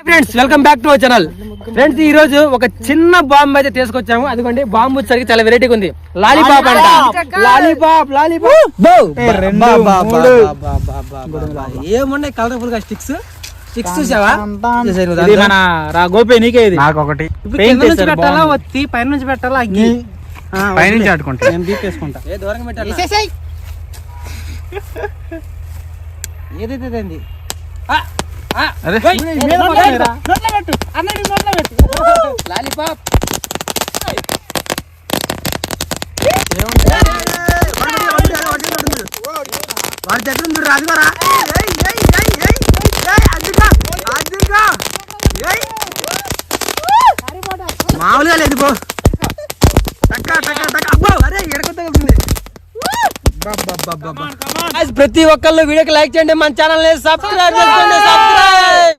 Friends welcome back to our channel friends ఈ రోజు ఒక చిన్న బాంబు అయితే తీసుకొచ్చాము. అదిగోండి బాంబు వచ్చరికి చాలా వెరైటీగా ఉంది. లాలీపాప్ అంట. లాలీపాప్ లాలీపాప్ ఏమున్నాయి కలర్ఫుల్గా స్టిక్స్ స్టిక్స్ చూసావా? చూసావు నువ్వు ఇది దాంట్లో? మన రా గోపి నీకే ఇది. నాకు ఒకటి ఇప్పుడు paint కింద నుంచి వేశారు, పెట్టాలా? బాగుంది. ఒత్తి పైన నుంచి పెట్టాలా? అగ్గి. ఆ, పైనుంచి వదిలే. ఆడుకుంటా. నేను తీసేసుకుంటా ఏ దూరంగా పెట్టాలా? ఏదైతే లాలీపాప్ వాడి దగ్గర ఉంది రాజుగారా మామూలుగా లేదు పో. టక్క టక్క టక్క అబ్బో అరే ఎడకొత్త వెళ్తుంది Guys, ప్రతి ఒక్కళ్ళు వీడియోకి లైక్ చేయండి మన ఛానల్ని సబ్స్క్రైబ్ చేసుకోండి సబ్స్క్రైబ్